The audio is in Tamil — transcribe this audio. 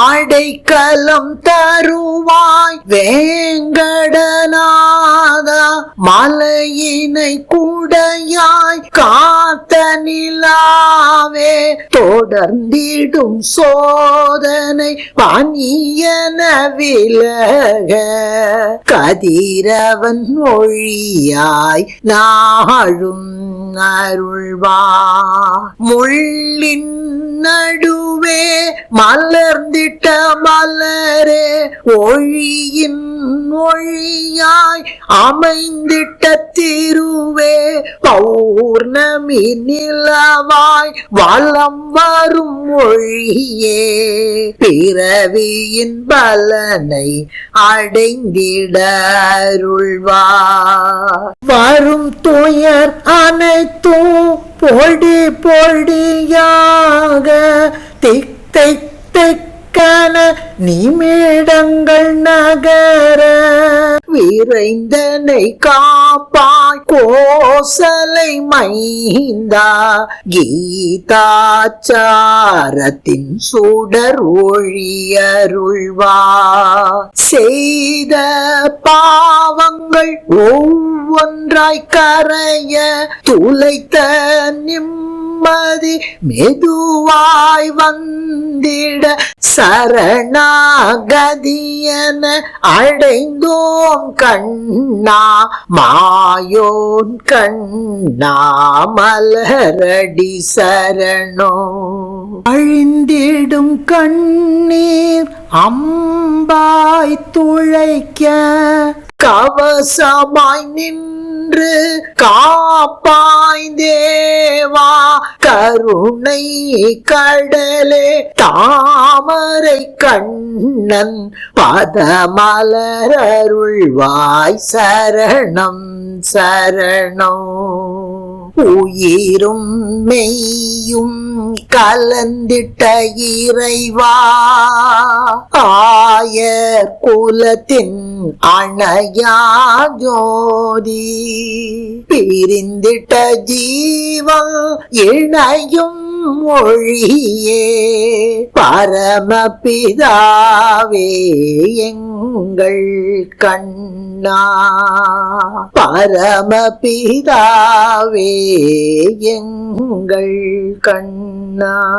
ஆடைக்கலம் தருவாய் வேங்கடநாதா மலையினை கூடையாய் காத்த நிலாவே தொடர்ந்திடும் சோதனை பணியன விலக கதிரவன் மொழியாய் நாளும் அருள்வா முள்ளின் நடுவே மலர்ந்திட்ட மலரே ஒழியின் ஒழியாய் அமைந்திட்ட திருவே பௌர்ணமி நிலவாய் வளம் வரும் மொழியே பிறவியின் பலனை அடைந்திடருள்வா வரும் துயர் அனைத்தும் பொடி பொடியா பொடியாக திக் திக் திக்கன நிமிடங்கள் நகர. விரைந்தனை காப்பாய் கோசலை மைந்தா கீதாச்சாரத்தின் சுடர் ஒழியருள்வா. செய்த பாவங்கள் ஒவ்வொன்றாய் கரைய துளைத்த நிம்மதி மெதுவாய் வந்திட சரணாகதியன அடைந்தோம் கண்ணா மாயோன் கண்ணா மலரடி சரணோ. அழிந்திடும் கண்ணீர் அம்பாய் துழைக்க கவசமாய் நின்று காப்பா தேவா கருணை கடலே தாமரை கண்ணன் பதமலரருள்வாய் சரணம் சரணம். உயிரும் மெய்யும் கலந்திட்ட இறைவா ஆய குலத்தின் அணையா ஜோதி. பிரிந்திட்ட ஜீவம் இணையும் மொழியே. பரமபிதாவே எங்கள் கண்ணா. பரமபிதாவே எங்கள் கண்ணா.